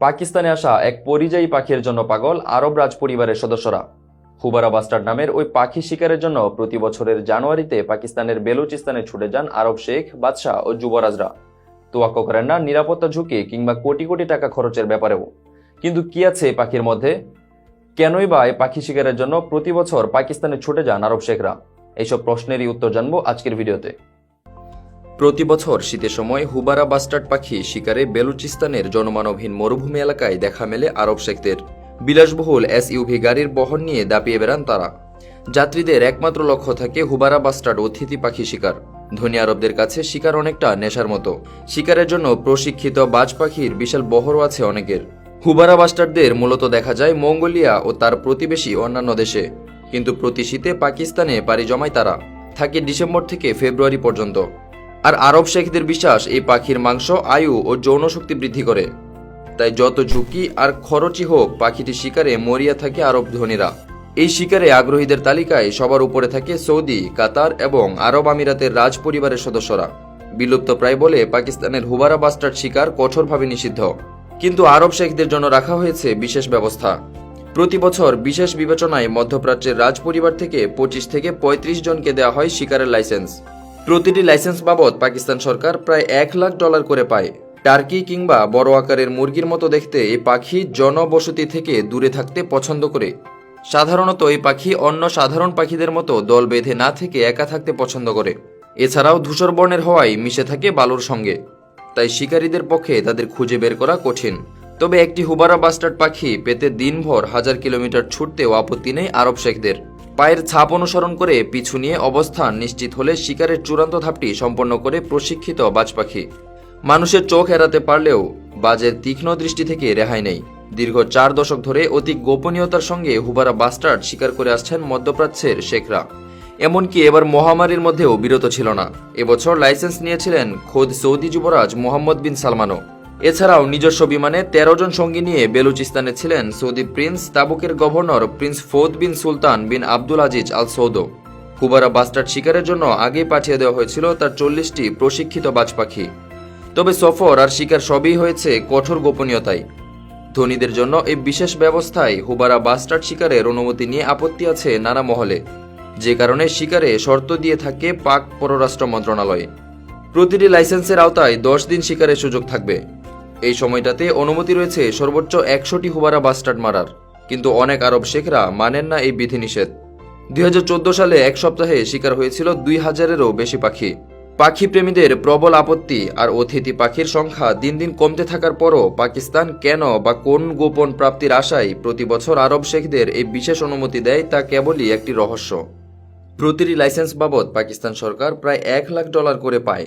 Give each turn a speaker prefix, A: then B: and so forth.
A: পাকিস্তানে আসা এক পরিযায়ী পাখির জন্য পাগল আরব রাজ পরিবারের সদস্যরা। হুবারা বাস্টার্ড নামের ওই পাখি শিকারের জন্য প্রতি বছরের জানুয়ারিতে পাকিস্তানের বেলুচিস্তানে ছুটে যান আরব শেখ, বাদশাহ ও যুবরাজরা। তোয়াক্ক করেন না নিরাপত্তা ঝুঁকি কিংবা কোটি কোটি টাকা খরচের ব্যাপারেও। কিন্তু কি আছে এই পাখির মধ্যে? কেনই বা এই পাখি শিকারের জন্য প্রতি বছর পাকিস্তানে ছুটে যান আরব শেখরা? এইসব প্রশ্নেরই উত্তর জানব আজকের ভিডিওতে। প্রতি বছর শীতের সময় হুবারা বাস্টার্ড পাখি শিকারে বেলুচিস্তানের জনমানবহীন মরুভূমি এলাকায় দেখা মেলে আরব শেখদের। বিলাসবহুল এসইউভি গাড়ির বহন নিয়ে দাপিয়ে বেড়ান তারা। যাত্রীদের একমাত্র লক্ষ্য থাকে হুবারা বাস্টার্ড অতিথি পাখি শিকার। ধনী আরবদের কাছে শিকার অনেকটা নেশার মতো। শিকারের জন্য প্রশিক্ষিত বাজ পাখির বিশাল বহরও আছে অনেকের। হুবারা বাস্টারদের মূলত দেখা যায় মঙ্গোলিয়া ও তার প্রতিবেশী অন্যান্য দেশে। কিন্তু প্রতি শীতে পাকিস্তানে পাড়ি জমায় তারা। থাকে ডিসেম্বর থেকে ফেব্রুয়ারি পর্যন্ত। আর আরব শেখদের বিশ্বাস এই পাখির মাংস, আয়ু ও যৌন শক্তি বৃদ্ধি করে। তাই যত ঝুঁকি আর খরচই হোক পাখিটি শিকারে মরিয়া থাকে আরব ধনীরা। এই শিকারে আগ্রহীদের তালিকায় সবার উপরে থাকে সৌদি, কাতার এবং আরব আমিরাতের রাজ পরিবারের সদস্যরা। বিলুপ্ত প্রায় বলে পাকিস্তানের হুবারা বাস্টার্ড শিকার কঠোরভাবে নিষিদ্ধ। কিন্তু আরব শেখদের জন্য রাখা হয়েছে বিশেষ ব্যবস্থা। প্রতি বছর বিশেষ বিবেচনায় মধ্যপ্রাচ্যের রাজ পরিবার থেকে পঁচিশ থেকে ৩৫ জনকে দেওয়া হয় শিকারের লাইসেন্স। প্রতিটি লাইসেন্স বাবদ পাকিস্তান সরকার প্রায় এক লাখ ডলার করে পায়। টার্কি কিংবা বড় আকারের মুরগির মতো দেখতে এই পাখি জনবসতি থেকে দূরে থাকতে পছন্দ করে। সাধারণত এই পাখি অন্য সাধারণ পাখিদের মতো দল বেঁধে না থেকে একা থাকতে পছন্দ করে। এছাড়াও ধূসর বর্ণের হওয়ায় মিশে থাকে বালুর সঙ্গে। তাই শিকারীদের পক্ষে তাদের খুঁজে বের করা কঠিন। তবে একটি হুবারা বাস্টার্ড পাখি পেতে দিনভর হাজার কিলোমিটার ছুটতেও আপত্তি নেই আরব শেখদের। পায়ের ছাপ অনুসরণ করে পিছু নিয়ে অবস্থান নিশ্চিত হলে শিকারের চূড়ান্ত ধাপটি সম্পন্ন করে প্রশিক্ষিত বাজ পাখি মানুষের চোখ এড়াতে পারলেও বাজের তীক্ষ্ণ দৃষ্টি থেকে রেহাই নেই। দীর্ঘ চার দশক ধরে অতি গোপনীয়তার সঙ্গে হুবারা বাস্টার্ড শিকার করে আসছেন মধ্যপ্রাচ্যের শেখরা। এমনকি এবার মহামারীর মধ্যেও বিরত ছিল না। এবছর লাইসেন্স নিয়েছিলেন খোদ সৌদি যুবরাজ মোহাম্মদ বিন সালমানও। এছাড়াও নিজস্ব বিমানে তেরো জন সঙ্গী নিয়ে বেলুচিস্তানে ছিলেন সৌদি প্রিন্স, তাবুকের governor prince Fahd bin Sultan bin Abdul Aziz Al Saud houbara bustard শিকারের জন্য আগেই পাঠিয়ে দেওয়া হয়েছিল তার চল্লিশটি প্রশিক্ষিত বাজ পাখি তবে সফর আর শিকার সবই হয়েছে কঠোর গোপনীয়তায়। ধনীদের জন্য এই বিশেষ ব্যবস্থায় হুবারা বাস্টার্ড শিকারের অনুমতি নিয়ে আপত্তি আছে নানা মহলে। যে কারণে শিকারে শর্ত দিয়ে থাকে পাক পররাষ্ট্র মন্ত্রণালয়ে। প্রতিটি লাইসেন্সের আওতায় দশ দিন শিকারের সুযোগ থাকবে। এই সময়টাতে অনুমতি রয়েছে সর্বোচ্চ একশোটি হুবারা বাস্টার্ড মারার। কিন্তু অনেক আরব শেখরা মানেন না এই বিধিনিষেধ। দুই হাজার চোদ্দ সালে এক সপ্তাহে শিকার হয়েছিল দুই হাজারেরও বেশি পাখি। পাখি প্রেমীদের প্রবল আপত্তি আর অতিথি পাখির সংখ্যা দিন দিন কমতে থাকার পরও পাকিস্তান কেন বা কোন গোপন প্রাপ্তির আশায় প্রতি বছর আরব শেখদের এই বিশেষ অনুমতি দেয় তা কেবলই একটি রহস্য। প্রতিটি লাইসেন্স বাবদ পাকিস্তান সরকার প্রায় এক লাখ ডলার করে পায়।